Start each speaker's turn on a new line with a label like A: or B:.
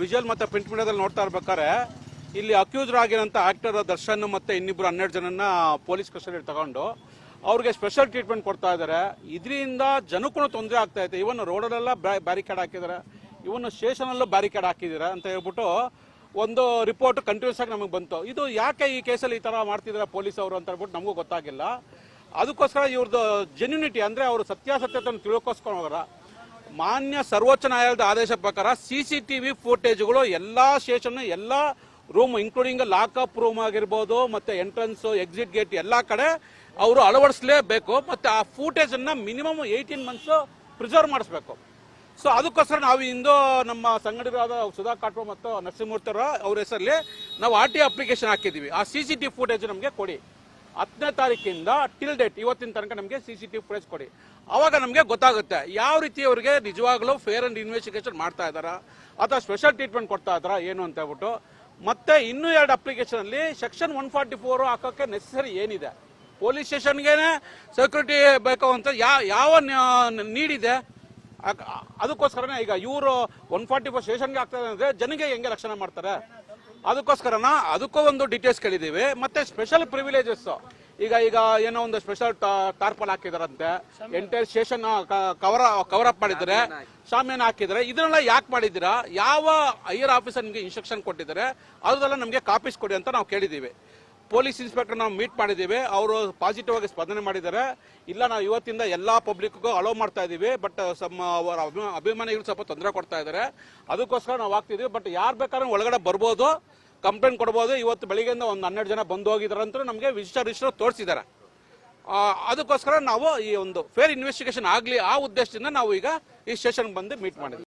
A: Visual ಮತ್ತೆ print ಮೀಡಿಯಾದಲ್ಲಿ ನೋಡ್ತಾ ಇರ್ಬೇಕಾದ್ರೆ, ಇಲ್ಲಿ ಅಕ್ಯೂಸ್ಡ್ ಆಗಿರೋಂಥ ಆಕ್ಟರ್ ದರ್ಶನ್ ಮತ್ತೆ ಇನ್ನಿಬ್ರು ಹನ್ನೆರಡು ಜನನ್ನ ಪೊಲೀಸ್ ಕಸ್ಟಡಿಯಲ್ಲಿ ತಗೊಂಡು ಅವ್ರಿಗೆ ಸ್ಪೆಷಲ್ ಟ್ರೀಟ್ಮೆಂಟ್ ಕೊಡ್ತಾ ಇದ್ದಾರೆ. ಇದರಿಂದ ಜನಕ್ಕೂ ತೊಂದರೆ ಆಗ್ತಾ ಇದೆ. ಇವನ್ ರೋಡಲ್ಲೆಲ್ಲ ಬ್ಯಾರಿಕೇಡ್ ಹಾಕಿದಾರೆ ಇವನ್ ಸ್ಟೇಷನಲ್ಲೂ ಬ್ಯಾರಿಕೇಡ್ ಹಾಕಿದ್ದಾರೆ ಅಂತ ಹೇಳ್ಬಿಟ್ಟು ಒಂದು ರಿಪೋರ್ಟ್ ಕಂಟಿನ್ಯೂಸ್ ಆಗಿ ನಮಗೆ ಬಂತು. ಇದು ಯಾಕೆ ಈ ಕೇಸಲ್ಲಿ ಈ ತರ ಮಾಡ್ತಿದ್ದಾರೆ ಪೊಲೀಸ್ ಅವರು ಅಂತ ಹೇಳ್ಬಿಟ್ಟು ನಮಗೂ ಗೊತ್ತಾಗಿಲ್ಲ. ಅದಕ್ಕೋಸ್ಕರ ಇವ್ರದ್ದು ಜೆನ್ಯುನಿಟಿ ಅಂದ್ರೆ ಅವರು ಸತ್ಯಾಸತ್ಯತೆ ತಿಳ್ಕೋಸ್ಕರ ಮಾನ್ಯ ಸರ್ವೋಚ್ಚ ನ್ಯಾಯಾಲಯದ ಆದೇಶ ಪ್ರಕಾರ ಸಿ ಸಿ ಟಿವಿ ಫೋಟೇಜ್ಗಳು ಎಲ್ಲಾ ಸ್ಟೇಷನ್ ಎಲ್ಲಾ ರೂಮ್ ಇನ್ಕ್ಲೂಡಿಂಗ್ ಲಾಕಪ್ ರೂಮ್ ಆಗಿರ್ಬೋದು, ಮತ್ತೆ ಎಂಟ್ರೆನ್ಸ್ ಎಕ್ಸಿಟ್ ಗೇಟ್ ಎಲ್ಲಾ ಕಡೆ ಅವರು ಅಳವಡಿಸಲೇಬೇಕು. ಮತ್ತೆ ಆ ಫೂಟೇಜ್ ಅನ್ನ ಮಿನಿಮಮ್ ಏಯ್ಟೀನ್ ಮಂತ್ಸ್ ಪ್ರಿಸರ್ವ್ ಮಾಡಿಸ್ಬೇಕು. ಸೊ ಅದಕ್ಕೋಸ್ಕರ ನಾವು ಇಂದು ನಮ್ಮ ಸಂಘಟಕರಾದ ಸುಧಾ ಕಾಟ್ವ ಮತ್ತು ನರಸಿಂಹಮೂರ್ತಿ ಅವ್ರ ಹೆಸರಲ್ಲಿ ನಾವು ಆರ್ ಟಿ ಅಪ್ಲಿಕೇಶನ್ ಹಾಕಿದ್ದೀವಿ. ಆ ಸಿ ಸಿ ಟಿ ಫುಟೇಜ್ ನಮಗೆ ಕೊಡಿ. ಹತ್ತನೇ ತಾರೀಕಿಂದ ಟಿಲ್ ಡೇಟ್ ಇವತ್ತಿನ ತನಕ ನಮಗೆ ಸಿ ಸಿ ಟಿ ಫುಟೇಜ್ ಕೊಡಿ. ಅವಾಗ ನಮಗೆ ಗೊತ್ತಾಗುತ್ತೆ ಯಾವ ರೀತಿ ಅವರಿಗೆ ನಿಜವಾಗ್ಲೂ ಫೇರ್ ಅಂಡ್ ಇನ್ವೆಸ್ಟಿಗೇಷನ್ ಮಾಡ್ತಾ ಇದ್ದಾರಾ ಅಥವಾ ಸ್ಪೆಷಲ್ ಟ್ರೀಟ್ಮೆಂಟ್ ಕೊಡ್ತಾ ಇದ್ದಾರಾ ಏನು ಅಂತ ಹೇಳ್ಬಿಟ್ಟು. ಮತ್ತೆ ಇನ್ನೂ ಎರಡು ಅಪ್ಲಿಕೇಶನ್ ಅಲ್ಲಿ ಸೆಕ್ಷನ್ ಒನ್ ಫಾರ್ಟಿ ಫೋರ್ ಹಾಕೋಕೆ ನೆಸೆಸರಿ ಏನಿದೆ? ಪೊಲೀಸ್ ಸ್ಟೇಷನ್ಗೆ ಸೆಕ್ಯೂರಿಟಿ ಬೇಕು ಅಂತ ಯಾವ ನೀಡಿದೆ? ಅದಕ್ಕೋಸ್ಕರನೇ ಈಗ ಇವರು ಒನ್ ಫಾರ್ಟಿ ಫೋರ್ ಸ್ಟೇಷನ್ಗೆ ಆಗ್ತದೆ ಅಂದರೆ ಜನಗೆ ಹೆಂಗೆ ರಕ್ಷಣೆ ಮಾಡ್ತಾರೆ? ಅದಕ್ಕೋಸ್ಕರನ? ಅದಕ್ಕೂ ಒಂದು ಡೀಟೇಲ್ಸ್ ಕೇಳಿದೀವಿ ಮತ್ತೆ ಸ್ಪೆಷಲ್ ಪ್ರಿವಿಲೇಜಸ್ ಈಗ ಈಗ ಏನೋ ಒಂದು special tarpaulin ಹಾಕಿದಾರಂತೆ. Entire station cover cover up ಮಾಡಿದ್ದಾರೆ. ಶಾಮಿಯಾನ ಹಾಕಿದ್ರೆ ಇದನ್ನೆಲ್ಲ ಯಾಕೆ ಮಾಡಿದ್ದೀರಾ? ಯಾವ ಹೈಯರ್ ಆಫೀಸರ್ ನಿಮಗೆ ಇನ್ಸ್ಟ್ರಕ್ಷನ್ ಕೊಟ್ಟಿದ್ದಾರೆ? ಅದೆಲ್ಲ ನಮಗೆ ಕಾಪೀಸ್ ಕೊಡಿ ಅಂತ ನಾವು ಕೇಳಿದ್ದೀವಿ. ಪೊಲೀಸ್ ಇನ್ಸ್ಪೆಕ್ಟರ್ ನಾವು ಮೀಟ್ ಮಾಡಿದ್ದೀವಿ. ಅವರು ಪಾಸಿಟಿವ್ ಆಗಿ ಸ್ಪಂದನೆ ಮಾಡಿದ್ದಾರೆ. ಇಲ್ಲ, ನಾವು ಇವತ್ತಿಂದ ಎಲ್ಲ ಪಬ್ಲಿಕ್ಗೂ ಅಲೋ ಮಾಡ್ತಾ ಇದ್ದೀವಿ ಬಟ್ ಸಮ್, ಅವರ ಅಭಿಮಾ- ಅಭಿಮಾನಿಗಳು ಸ್ವಲ್ಪ ತೊಂದರೆ ಕೊಡ್ತಾ ಇದ್ದಾರೆ. ಅದಕ್ಕೋಸ್ಕರ ನಾವು ಆಗ್ತಿದೀವಿ. ಬಟ್ ಯಾರು ಬೇಕಾದ್ರೆ ಒಳಗಡೆ ಬರ್ಬೋದು. ಕಂಪ್ಲೇಂಟ್ ಕೊಡ್ಬೋದು. ಇವತ್ತು ಬೆಳಿಗ್ಗೆಯಿಂದ ಒಂದು ಹನ್ನೆರಡು ಜನ ಬಂದು ಹೋಗಿದ್ದಾರೆ ಅಂತ ನಮಗೆ ವಿಜಿಟರ್ ರಿಜಿಸ್ಟರ್ ತೋರಿಸಿದ್ದಾರೆ. ಅದಕ್ಕೋಸ್ಕರ ನಾವು ಈ ಒಂದು ಫೇರ್ ಇನ್ವೆಸ್ಟಿಗೇಷನ್ ಆಗಲಿ, ಆ ಉದ್ದೇಶದಿಂದ ನಾವು ಈಗ ಈ ಸ್ಟೇಷನ್ಗೆ ಬಂದು ಮೀಟ್ ಮಾಡಿದ್ವಿ.